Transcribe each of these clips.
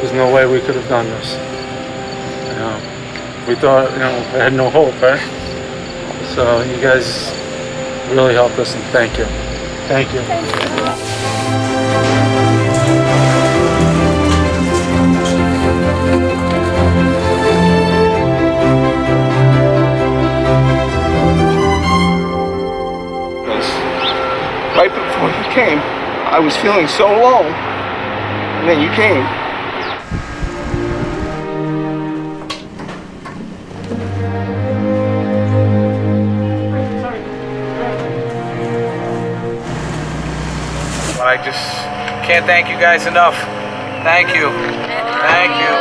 There's no way we could have done this. You know, we thought, you know, I had no hope, right? So you guys really helped us, and Thank you. Thank you. Thank you. right before he came, I was feeling so low. And then you came. I just can't thank you guys enough. Thank you. Thank you.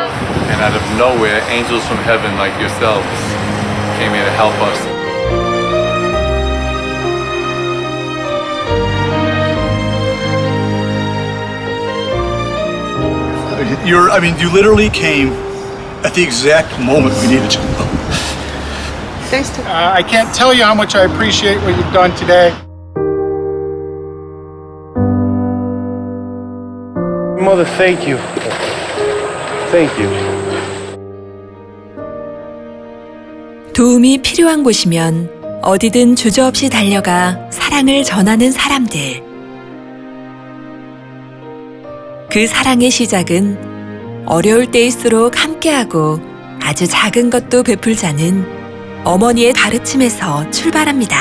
And out of nowhere, angels from heaven like yourselves came here to help us. You're, I mean, you literally came at the exact moment we needed you. Uh, I can't tell you how much I appreciate what you've done today. Mother, thank you. Thank you. 도움이 필요한 곳이면 어디든 주저없이 달려가 사랑을 전하는 사람들. 그 사랑의 시작은 어려울 때일수록 함께하고 아주 작은 것도 베풀자는 어머니의 가르침에서 출발합니다.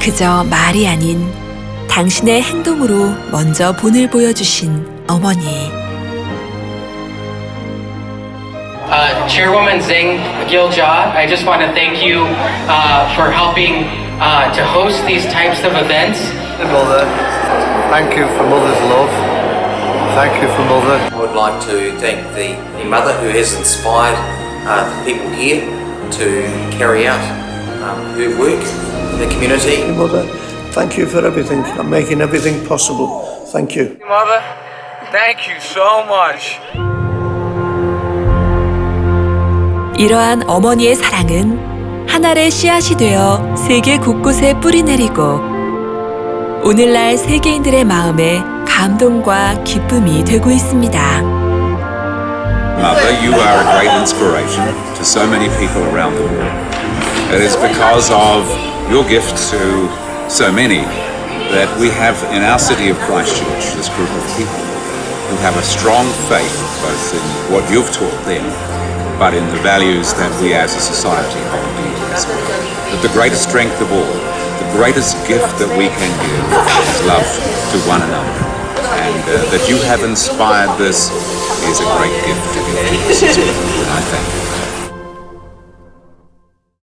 그저 말이 아닌 당신의 행동으로 먼저 본을 보여주신 어머니. Uh, Chairwoman Zing Gilja, I just want to thank you uh, for helping uh, to host these types of events. Mother, thank you for mother's love. Thank you for mother. I would like to thank the, the mother who has inspired uh, the people here to carry out um, her work in the community. Mother, thank you for everything and making everything possible. Thank you. Mother, thank you so much. 이러한 어머니의 사랑은 한 알의 씨앗이 되어 세계 곳곳에 뿌리 내리고 오늘날 세계인들의 마음에 감동과 기쁨이 되고 있습니다. Mother, you are a great inspiration to so many people around the world. It is because of your gift to so many that we have in our city of Christchurch this group of people who have a strong faith both in what you've taught them but in the values that we as a society hold dear. That the greatest strength of all, the greatest gift that we can give is love to one another. And uh, that you have inspired this is a great gift to give to well. And I thank you.